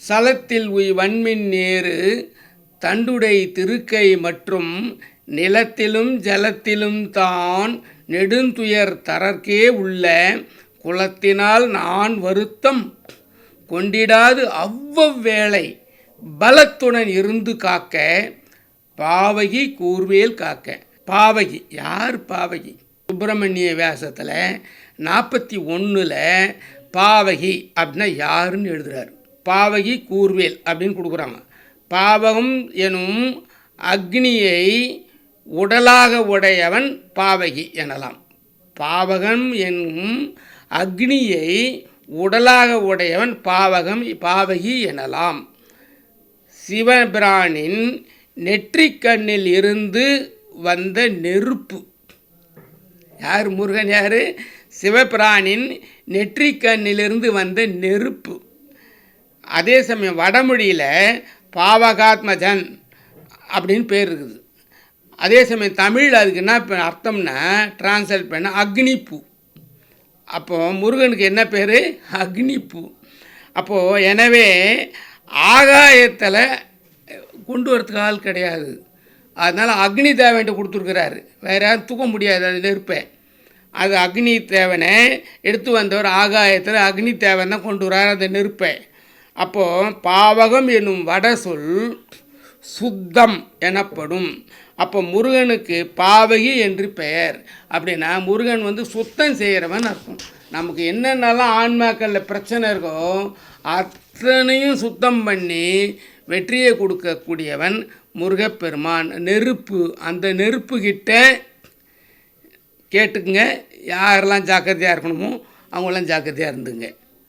சலத்தில் உய் வன்மின் நேரு தண்டுடை திருக்கை மற்றும் நிலத்திலும் ஜலத்திலும் தான் நெடுந்துயர் தரற்கே உள்ள குலத்தினால் நான் வருத்தம் கொண்டிடாது அவ்வவ்வேளை பலத்துடன் இருந்து காக்க பாவகி கூர்வேல் காக்க. பாவகி யார் பாவகி? சுப்பிரமணிய வேசத்தில் நாற்பத்தி ஒன்றில் பாவகி அப்படின்னா யாருன்னு எழுதுகிறார் பாவகி கூர்வேல் அப்படின்னு கொடுக்குறாங்க. பாவகம் எனும் அக்னியை உடலாக உடையவன் பாவகி எனலாம். பாவகம் எனும் அக்னியை உடலாக உடையவன் பாவகம் பாவகி எனலாம். சிவபிரானின் நெற்றிக்கண்ணில் இருந்து வந்த நெருப்பு. யார் முருகன் யார்? சிவபிரானின் நெற்றிக்கண்ணிலிருந்து வந்த நெருப்பு. அதே சமயம் வடமொழியில் பாவகாத்மஜன் அப்படின்னு பேர் இருக்குது. அதே சமயம் தமிழ் அதுக்கு என்ன அர்த்தம்னா டிரான்ஸ்லேட் பண்ண அக்னிப்பூ. அப்போது முருகனுக்கு என்ன பேர்? அக்னிப்பூ. அப்போது எனவே ஆகாயத்தில் கொண்டு வரத்துக்கு ஆள் கிடையாது. அதனால் அக்னி தேவன்ட்டு கொடுத்துருக்கிறாரு. வேற யாரும் தூக்க முடியாது அதில் நெருப்பை. அது அக்னி தேவனை எடுத்து வந்தவர் ஆகாயத்தில் அக்னி தேவன் தான் கொண்டு வரார் அந்த நெருப்பை. அப்போது பாவகம் என்னும் வட சொல் சுத்தம் எனப்படும். அப்போ முருகனுக்கு பாவகி என்று பெயர். அப்படின்னா முருகன் வந்து சுத்தம் செய்கிறவன் அர்த்தம். நமக்கு என்னென்னலாம் ஆன்மாக்களில் பிரச்சனை இருக்கோ அத்தனையும் சுத்தம் பண்ணி வெற்றியை கொடுக்கக்கூடியவன் முருகப்பெருமான். நெருப்பு அந்த நெருப்பு கிட்ட கேட்டுக்குங்க. யாரெல்லாம் ஜாக்கிரதையாக இருக்கணுமோ அவங்களாம் ஜாக்கிரதையாக இருந்துங்க.